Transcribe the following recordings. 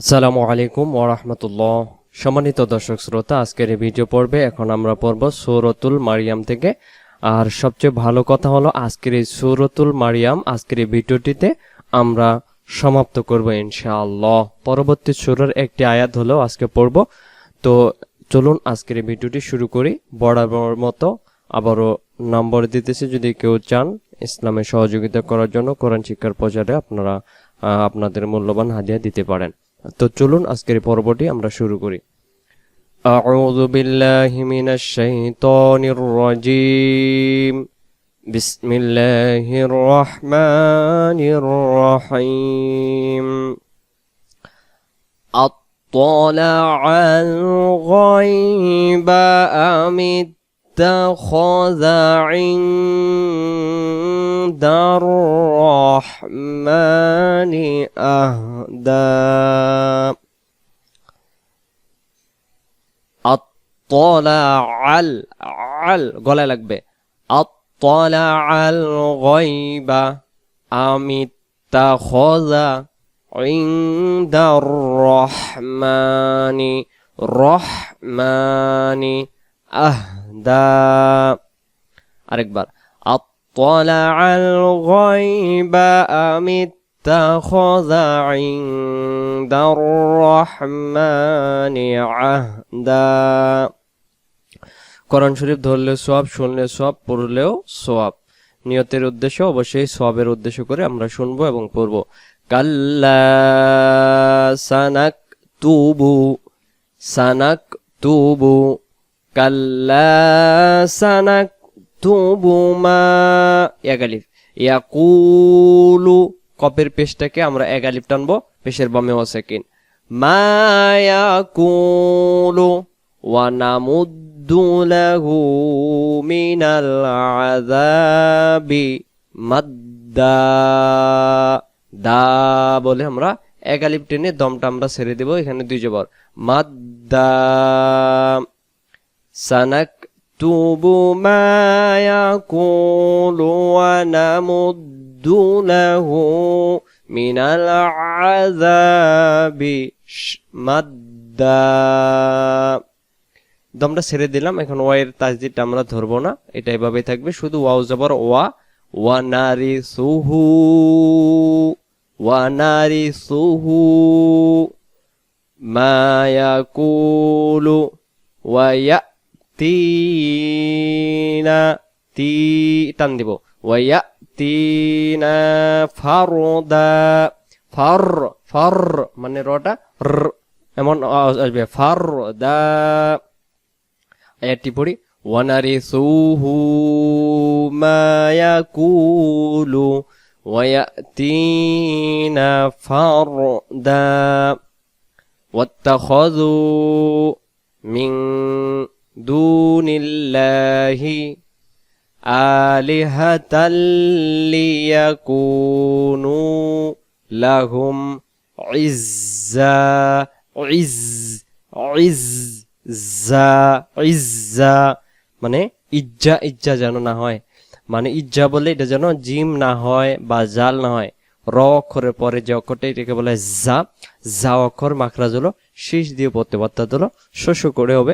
আসসালামু আলাইকুম ওরহমতুল্লাহ সম্মানিত দর্শক শ্রোতা, আজকের এই ভিডিও পর্বে এখন আমরা পড়ব সৌরতুল মারিয়াম থেকে। আর সবচেয়ে ভালো কথা হলো, আজকের এই সৌরতুল মারিয়াম, আজকের এই ভিডিওটিতে আমরা সমাপ্ত করব ইনশাআল্লাহ। পরবর্তী সুরের একটি আয়াত হলো, আজকে পড়ব। তো চলুন আজকের এই ভিডিওটি শুরু করি। বরাবর মতো আবারও নম্বর দিতেছি, যদি কেউ চান ইসলামে সহযোগিতা করার জন্য কোরআন শিক্ষার প্রচারে আপনারা আপনাদের মূল্যবান হাদিয়া দিতে পারেন। তো চলুন আজকের এই পর্বটি আমরা শুরু করি أعوذ بالله من الشيطان الرجيم بسم الله الرحمن الرحيم أطلع الغيب أم اتخذ عند الرحمن أهدى أطلع ال al গলায় লাগবে أطلع الغيب أم اتخذ عند الرحمن رحمن أهدى আরেকবার أطلع الغيب أم اتخذ عند الرحمن عهدا কোরআন শরীফ ধরলে সোয়াব শুনলে সোয়াব পড়লেও সোয়াব নিয়তের উদ্দেশ্য অবশ্যই সোয়াবের উদ্দেশ্য করে আমরা শুনবো এবং পড়বো কাল্লা সানাক তুবু সানাক তুবু সানাক তুবু মা এগালিফ ইয়াকুলু কপের পেশটাকে আমরা এগালিফ টানবো, পেশের বামে ও সেকেন্ড। মা ইয়াকুলু ওয়া নামুদ্দু লাহু মিনাল আযাবি মাদ্দা। দা বলে আমরা একালিপ টেনে দমটা আমরা ছেড়ে দেব, এখানে দুই জবর। মাদ্দা। মায়াকুলু ওয়া নামুদ্দু লাহু মিনাল আযাবি শ- মাদ্দা দমটা ছেড়ে দিলাম। এখন ওয়াইয়ের তাজদিদটা আমরা ধরবো না। এটা এভাবে থাকবে। শুধু ওয়াও জবর ওয়া। ওয়া নারি সুহু ওয়া নারি সুহু মা ইয়াকুলু ওয়া ইয়াতিনা তি টান দিব ওয়া ইয়াতিনা ফারদা ফার ফার মানে রটা র এমন আওয়াজ আসবে ফারদা আয়াতটি পড়ি ওয়ানারিসুহু মা ইয়াকুলু ওয়ায়াতিনা ফারদা واتخذوا من دون الله آلهة ليكونوا لهم عزا عز عز জা ইজ্জা মানে ইজ্জা ইজ্জা যেন না হয় মানে ইজ্জা বলে এটা যেন জিম না হয় বা জাল না হয় র অক্ষরের পরে যে অক্ষরটা এটাকে বলে জা জা অক্ষর মাখরাজ হলো শীষ দিয়ে পড়তে অর্থাৎ হলো শস্য করে হবে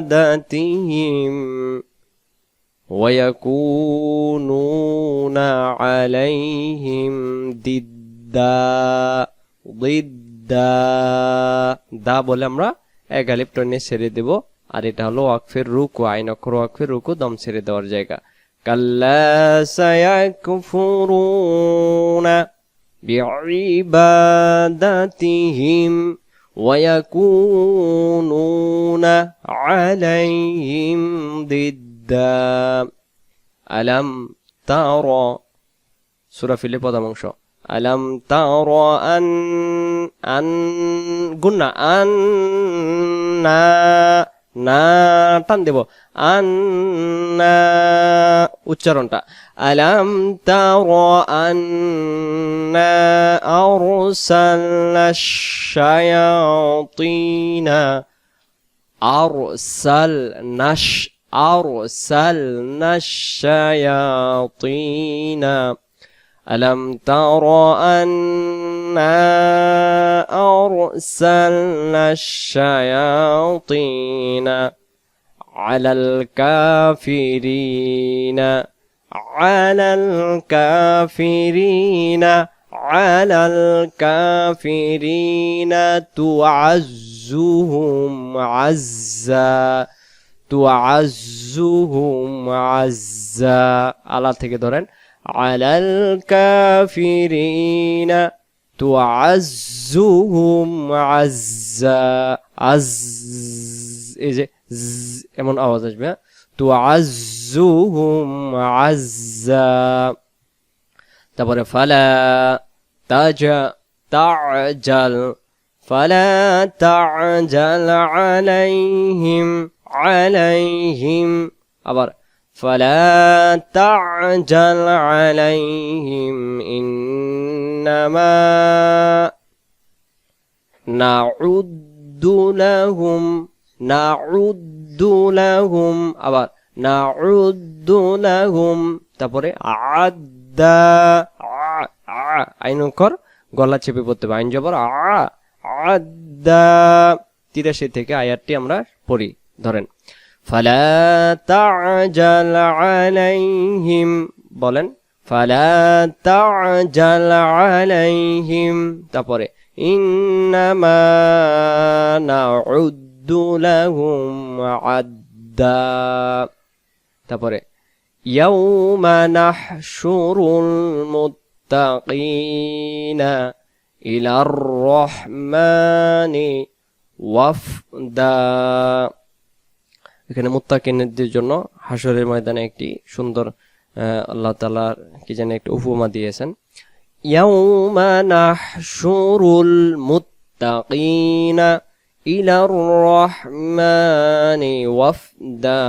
بعبادتهم ويكونون عليهم ضدا ضدا দা বলে আমরা এক আলিফ টনে ছেড়ে দেব আর এটা হলো ওয়াকফের রুকু আইন অক্ষর ওয়াকফের রুকু দম ছেড়ে দেওয়ার জায়গা কাল্লা সায়াকফুরুন بعبادتهم ويكونون عليهم ضدا আলাম তার সুরা ফিলে প্রথম অংশ আলাম তার আন আন গুন্না আন না না টান দেব আন না উচ্চারণটা আলাম তার আন أرسلنا الشياطين أرسلنا الش- أرسلنا الشياطين ألم تر إنا أرسلنا الشياطين على الكافرين على الكافرين على الكافرين تعزهم عزا تعزهم عزا على على الكافرين তো আজুহুম আজ্জা আজ এই যে এমন আওয়াজ আসবে হ্যাঁ? তো আজুহুম আজ্জা। তারপরে ফালা তাজা তাজাল, ফালা তাজাল আলাইহিম আলাইহিম। আবার فلا تعجل عليهم إنما نعد لهم نعد لهم আবার نعد لهم তারপরে আদা আইন কর গলা চেপে পড়তে হবে আইন জবর আ আদা তিরাশি থেকে আয়াতটি আমরা পড়ি ধরেন ফালা তাজাল আলাইহিম বলেন ফালা তাজাল আলাইহিম তারপরে ইন্নামা নাউদ্দু লাহুম আদ্দা তারপরে ইয়াউমা নাহশুরুল মুত্তাকিনা ইলার রহমানি ওয়াফদা এখানে মুত্তাকিনদের জন্য হাসরের ময়দানে একটি সুন্দর আল্লাহ তালার কি যেন একটি উপমা দিয়েছেন। ওয়াফদা।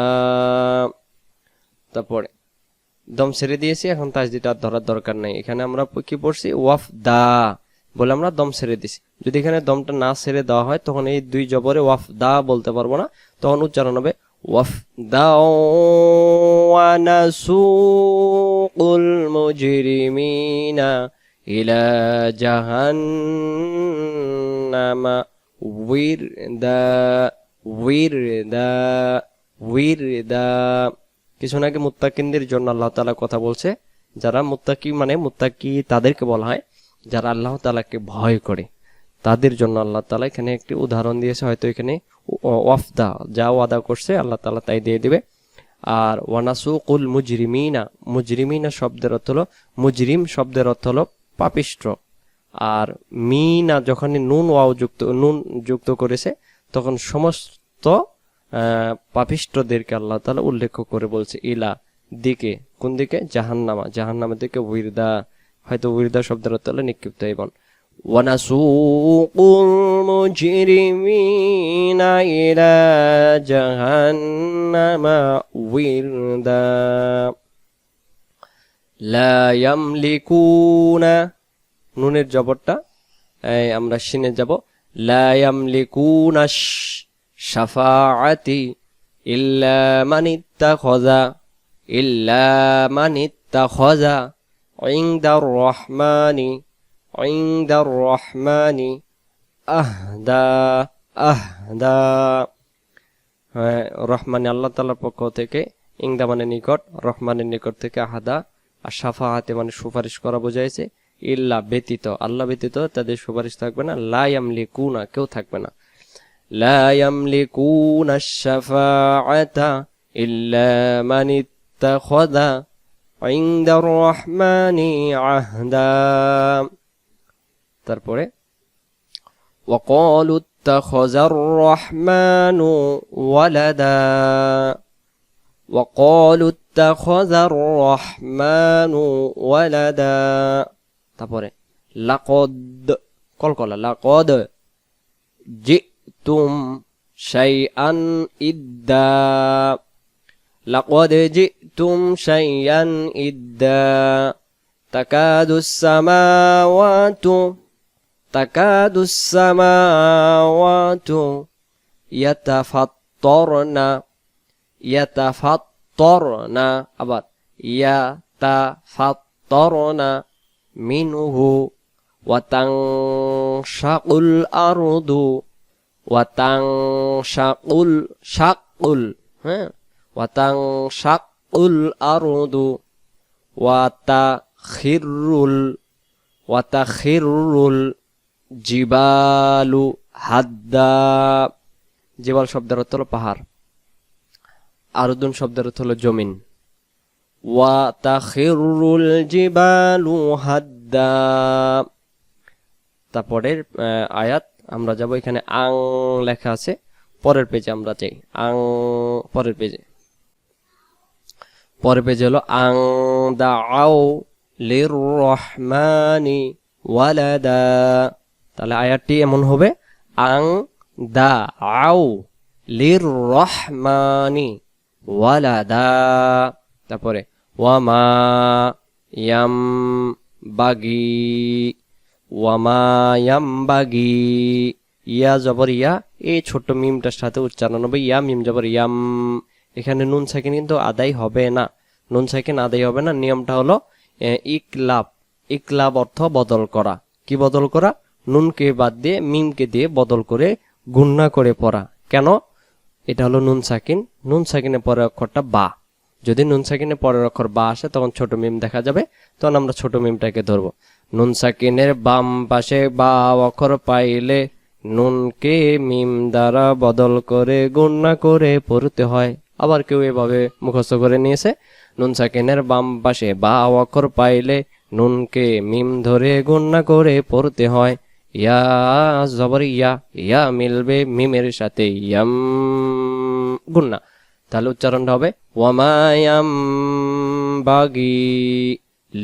তারপরে, দম ছেড়ে দিয়েছি, এখন তাজদিটা ধরার দরকার নাই। এখানে আমরা কি পড়ছি? ওয়াফ দা বলে আমরা দম ছেড়ে দিছি। যদি এখানে দমটা না ছেড়ে দেওয়া হয়, তখন এই দুই জবরে ওয়াফ দা বলতে পারব না। তখন উচ্চারণ হবে দা ওয়ানাসুকুল মুজরিমিনা ইলা জাহান্নামা উইরদা উইরদা উইরদা কিছু আগে মুত্তাকিনদের জন্য আল্লাহ তালা কথা বলছে, যারা মুত্তাকি মানে মুত্তাকি তাদেরকে বলা হয়, যারা আল্লাহ তালাকে ভয় করে। তাদের জন্য আল্লাহ তালা এখানে একটি উদাহরণ দিয়েছে, হয়তো এখানে ওয়াফদা, যা ওয়াদা করছে, আল্লাহ তাআলা তাই দিয়ে দিবে। আর ওয়ানাসুকুল মুজরিমিনা মুজরিমিনা শব্দের অর্থ হলো, মুজরিম শব্দের অর্থ হলো পাপিষ্ট। আর মিনা যখন নুন ওয়াও যুক্ত, নুন যুক্ত করেছে, তখন সমস্ত পাপিষ্টদেরকে আল্লাহ তাআলা উল্লেখ করে বলছে, ইলা, দিকে, কোন দিকে? জাহান্নামা, জাহান্নামের দিকে, উইরদা, হয়তো উইরদা শব্দের অর্থ হলো নিক্ষিপ্ত এবং। ونسوق المجرمين إلى جهنم وردا لا يملكون নুনের জবরটা এই আমরা শিনে যাব লা ইয়ামলিকুনা শাফাআতি ইল্লা মান ইত্তাখাযা ইল্লা মান ইত্তাখাযা ইনদার রহমানি ইনদার রহমানি আহদা আহদা রহমানি আল্লাহ তাআলার পক্ষ থেকে ইংদা মানে নিকট, রহমানের নিকট থেকে আহাদা আর সাফা হাতে মানে সুপারিশ করা বোঝাইছে। ইল্লা ব্যতীত, আল্লাহ ব্যতীত তাদের সুপারিশ থাকবে না। লা ইয়ামলিকুনা, কেউ থাকবে না। লা ইয়ামলিকুনা শাফাআতা ইল্লা মান ইত্তাখাযা। ইনদার রহমানি আহদা। তারপরে وقالوا اتخذ الرحمن ولدا وقالوا اتخذ الرحمن ولدا তারপরে লাকদ কলকলা লাকদ জিতুম শাইআন ইদ্দা লাকদ জিতুম শাইআন ইদ্দা تكاد السماوات تكاد السماوات يتفطرن يتفطرن أبد يتفطرن منه وتنشق الأرض وتنشق الشق ها وتنشق الأرض وتخر وتخر জিবালু হাদ্দা, জিবাল শব্দের অর্থ হলো পাহাড়। আরুদুন শব্দের অর্থ হলো জমিন। ওয়া তাখিরুল জিবালু হাদ্দা। তারপরের আয়াত, আমরা যাব এখানে আং লেখা আছে, পরের পেজে আমরা চাই আং, পরের পেজে। পরের পেজে হলো আং দা আও লির রহমানি ওয়ালাদা। তাহলে আয়াতটি এমন হবে, আং দা আউ লির রহমানি ওয়ালাদা। তারপরে, ওয়ামা ইয়াম বাগি ওয়ামা ইয়াম বাগি ইয়া জবর ইয়া, এই ছোট্ট মিমটার সাথে উচ্চারণ হবে, ইয়া মিম জবর ইয়াম। এখানে নুন সাকিন কিন্তু আদায় হবে না। নুন সাকিন আদায় হবে না, নিয়মটা হলো ইকলাব। ইকলাব অর্থ বদল করা। কি বদল করা? নুনকে বাদ দিয়ে, মিমকে দিয়ে বদল করে গুন্না করে পড়া। কেন? এটা হলো নুন সাকিন। নুন সাকিনের পরের অক্ষরটা বা। যদি নুন সাকিনের পরের অক্ষর বা আসে, তখন ছোট মিম দেখা যাবে। তখন আমরা ছোট মিমটাকে ধরবো। নুন সাকিনের বাম পাশে বা অক্ষর পাইলে নুনকে মিম দ্বারা বদল করে গুণনা করে পড়তে হয়। আবার কেউ এভাবে মুখস্থ করে নিয়েছে। নুন সাকিনের বাম পাশে বা অক্ষর পাইলে নুনকে মিম ধরে গুণনা করে পড়তে হয়। ইয়া জবর ইয়া ইয়া মিলবে মিমের সাথে, ইয়াম গুন্না। তাহলে উচ্চারণটা হবে, ওয়ামায়াম বাগি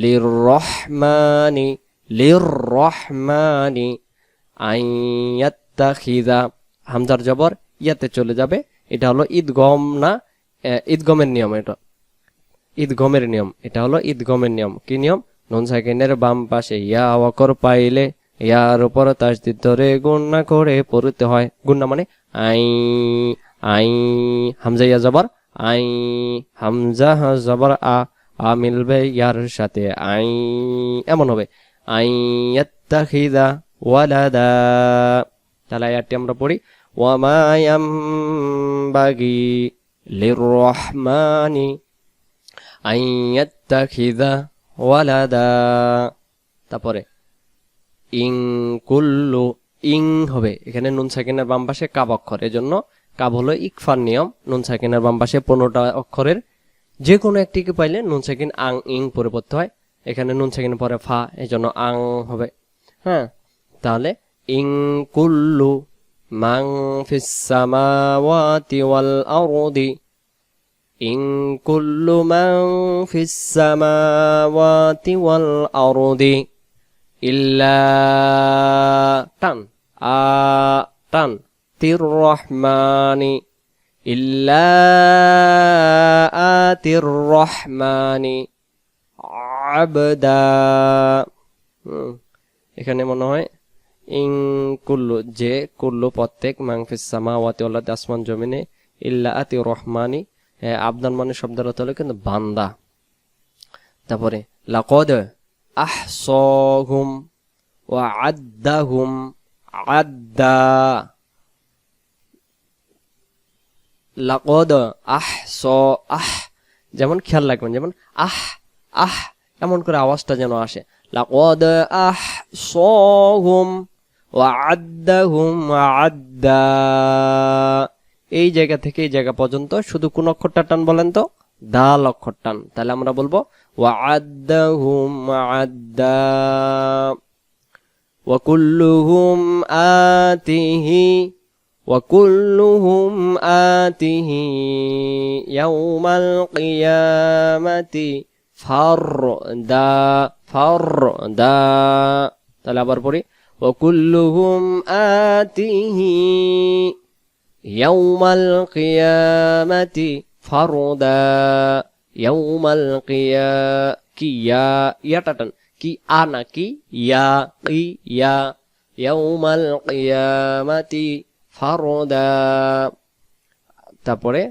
লির রহমানি লির রহমানি আইয়াত্তাখিদা হামজার জবর ইয়াতে চলে যাবে, এটা হলো ঈদগম না ঈদগমের নিয়ম এটা। ঈদগমের নিয়ম, এটা হলো ঈদগমের নিয়ম। কি নিয়ম? নুন সাকিনের বাম পাশে ইয়া অকর পাইলে ইয়ার উপর তাসদিদ ধরে গুন্না করে পড়তে হয়। গুন্না মানে আই আই হামজা ইয়া জবর, আই, হামজা জবর আ আ মিলবে ইয়ার সাথে, আই, এমন হবে। আই, ইয়াত্তাখিদা ওয়ালাদা। তাহলে আয়াতটি আমরা পড়ি, ওয়ামা ইয়ামবাগি লিররহমানি আন ইয়াত্তাখিদা ওয়ালাদা। তারপরে ইং কুল্লু ইং হবে। এখানে নুন সাকিনের বাম পাশে কাব অক্ষর। এজন্য কাব হলো ইকফার নিয়ম। নুন সাকিনের বাম পাশে পনেরোটা অক্ষরের যে কোনো একটিকে পাইলে নুন সাকিন আং ইং পরে পড়তে হয়। এখানে নুন সাকিনের পরে ফা, এজন্য আং হবে। হ্যাঁ? তাহলে ইং কুল্লু মাং ফিস সামাওয়াতি ওয়াল আরদি। ইং কুল্লু মাং ফিস সামাওয়াতি ওয়াল আরদি। ইল্লা টান আ টান তির রহমানি ইল্লা আতির রহমানি আবদা এখানে মনে হয় ইং কুল্লু যে কুল্লু প্রত্যেক মাংফিস সামাওয়াতি ওয়াল আসমান জমিনে ইল্লা আতি রহমানি আবদান মানে শব্দ কিন্তু বান্দা। তারপরে লাকদ আহসহুম ওয়া আদ্দাহুম আদ্দা লাকদ আহ স আহ যেমন খেয়াল রাখবেন, যেমন আহ আহ, এমন করে আওয়াজটা যেন আসে। লাকদ আহসহুম ওয়া আদ্দাহুম আদ্দা এই জায়গা থেকে এই জায়গা পর্যন্ত শুধু কোন অক্ষরটা টান বলেন তো? দাল অক্ষর টান তাহলে আমরা বলবো وعدهم عدا وكلهم آته وكلهم آته يوم القيامة فردا فردا তাহলে আবার পড়ি وكلهم آتيه يوم القيامة فردا يوم القيامة কি ইয়া ইয়াটা টান কি আ না কি ইয়া কি ইয়া ইয়াউমাল কিয়ামাতি ফারদা তারপরে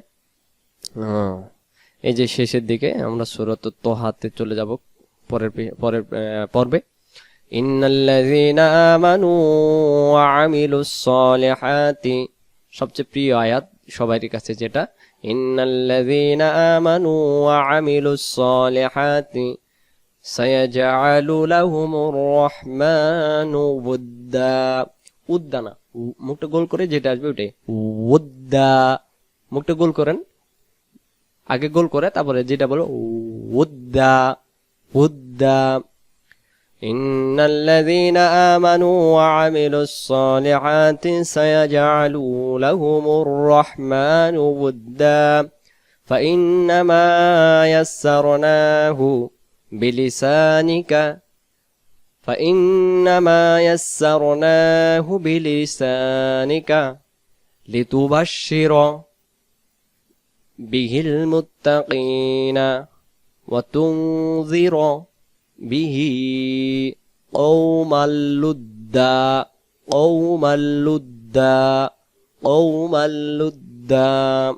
আহ, এই যে শেষের দিকে আমরা সুরত তোহাতে চলে যাব পরের পে- পরের আহ, পর্বে ইন্নাল্লাযীনা আমানু ওয়া আমিলুস সালিহাতি সবচেয়ে প্রিয় আয়াত সবারই কাছে যেটা ইন্নাল্লাযীনা আমানু ওয়া আমিলুস সালিহাতি সায়াজআলু লাহুমুর রহমানু উদ্দা। উদ্দা না মুখটা গোল করে যেটা আসবে ওটাই উদ্দা। মুখটা গোল করেন। আগে গোল করে, তারপরে যেটা বলো উদ্দা। উদ্দা। إن الذين آمنوا وعملوا الصالحات سيجعل لهم الرحمن ودا. فإنما يسرناه بلسانك. فإنما يسرناه بلسانك لتبشر به المتقين وتنذر. به قوما لدا قوما لدا قوما لدا.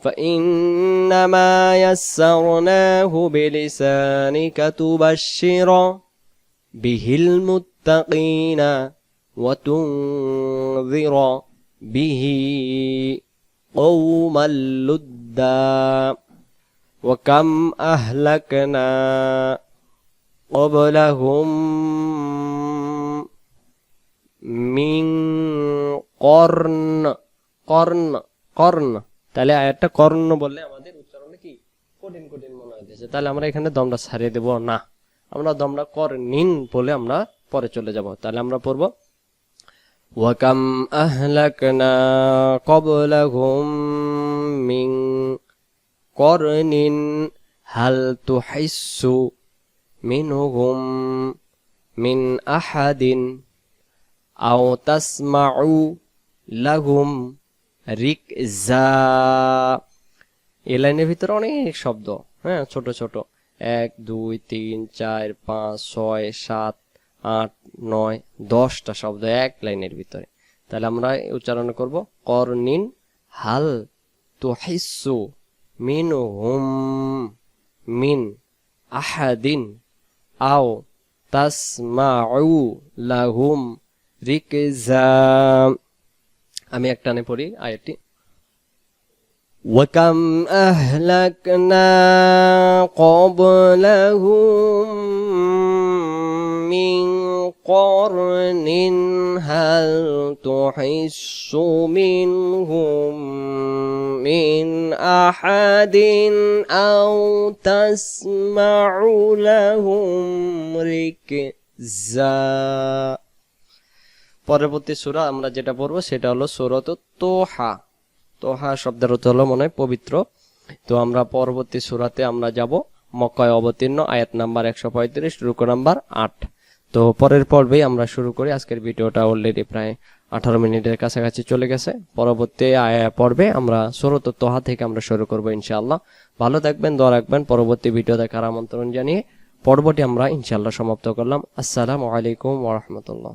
فإنما يسرناه بلسانك تبشر به المتقين وتنذر به قوما لدا. وكم أهلكنا قبلهم من قرن قرن قرن তাহলে একটা কর্ণ বললে আমাদের উচ্চারণে কি কঠিন কঠিন মনে হইতেছে তাহলে আমরা এখানে দমটা ছাড়িয়ে দেব না আমরা দমটা করনিন বলে আমরা পরে চলে যাব তাহলে আমরা পড়ব وكم أهلكنا قبلهم من قرن هل تحس منهم من أحد أو تسمع لهم ركزا এই লাইনের ভিতরে অনেক শব্দ হ্যাঁ ছোট ছোট এক দুই তিন চার পাঁচ ছয় সাত আট নয় দশটা শব্দ এক লাইনের ভিতরে তাহলে আমরা উচ্চারণ করব করনিন হাল তুহিসু মিন হুম মিন আহাদিন আও তাসমাউ লাহুম রিকজা আমি একটানে পড়ি আয়াতটি وكم أهلكنا قبلهم من قرن هل تحس منهم من أحد أو تسمع لهم ركزا পরবর্তী সূরা আমরা যেটা পড়বো সেটা হলো সূরাত তোহা তোহা শব্দের অর্থ হলো মনে হয় পবিত্র তো আমরা পরবর্তী সূরাতে আমরা যাব মক্কায় অবতীর্ণ আয়াত নাম্বার একশো পঁয়ত্রিশ রুকো নাম্বার আট তো পরের পর্বেই আমরা শুরু করি। আজকের ভিডিওটা অলরেডি প্রায় আঠারো মিনিটের কাছাকাছি চলে গেছে। পরবর্তী পর্বে আমরা সরত তোহা থেকে আমরা শুরু করব ইনশাআল্লাহ। ভালো থাকবেন, দোয়া রাখবেন। পরবর্তী ভিডিও দেখার আমন্ত্রণ জানিয়ে পর্বটি আমরা ইনশাআল্লাহ সমাপ্ত করলাম। আসসালামু আলাইকুম ওরহমতুল্লাহ